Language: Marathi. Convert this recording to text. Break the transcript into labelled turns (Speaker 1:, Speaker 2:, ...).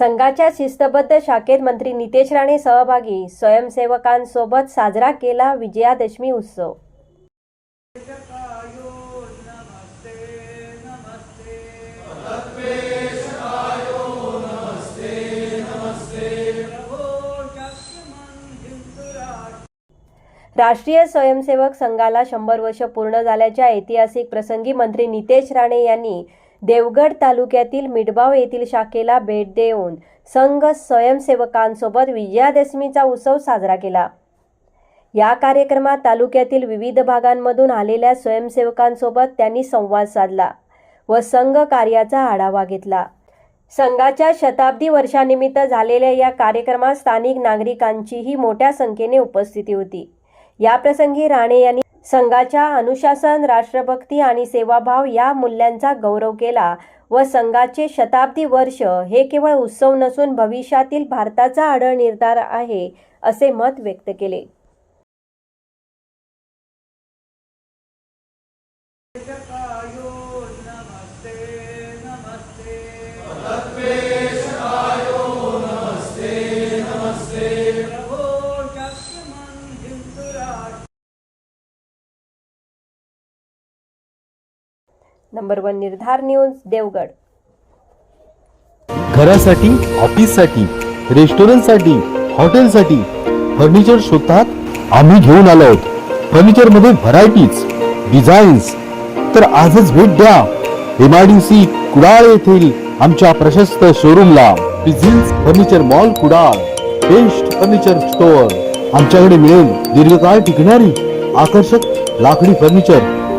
Speaker 1: संघाच्या शिस्तबद्ध शाखेत मंत्री नितेश राणे सहभागी स्वयंसेवकांसोबत साजरा केला विजयादशमी उत्सव. राष्ट्रीय स्वयंसेवक संघाला शंभर वर्ष पूर्ण झाल्याच्या ऐतिहासिक प्रसंगी मंत्री नितेश राणे यांनी देवगड तालुक्यातील मिडबाव येथील शाखेला भेट देऊन संघ स्वयंसेवकांसोबत विजयादशमीचा उत्सव साजरा केला. या कार्यक्रमात तालुक्यातील विविध भागांमधून आलेल्या स्वयंसेवकांसोबत त्यांनी संवाद साधला व संघ कार्याचा आढावा घेतला. संघाच्या शताब्दी वर्षानिमित्त झालेल्या या कार्यक्रमात स्थानिक नागरिकांचीही मोठ्या संख्येने उपस्थिती होती. याप्रसंगी राणे यांनी संघाच्या अनुशासन राष्ट्रभक्ती आणि सेवाभाव या मूल्यांचा गौरव केला व संघाचे शताब्दी वर्ष हे केवळ उत्सव नसून भविष्यातील भारताचा आढळ निर्धार आहे असे मत व्यक्त केले. Number one Nirdhar news Devgad.
Speaker 2: घरासाठी ऑफिससाठी रेस्टॉरंटसाठी हॉटेलसाठी फर्निचर शोधतात आम्ही घेऊन आलो आहोत. फर्निचरमध्ये व्हरायटीज डिझाईन्स तर आजच भेट द्या. M I D C Kudal येथील आमच्या प्रशस्त शोरूमला. प्रिझिन्स furniture mall Kudal. Best furniture store आमच्याकडे मिळेल दीर्घकाळ टिकणारी आकर्षक लाकडी फर्निचर.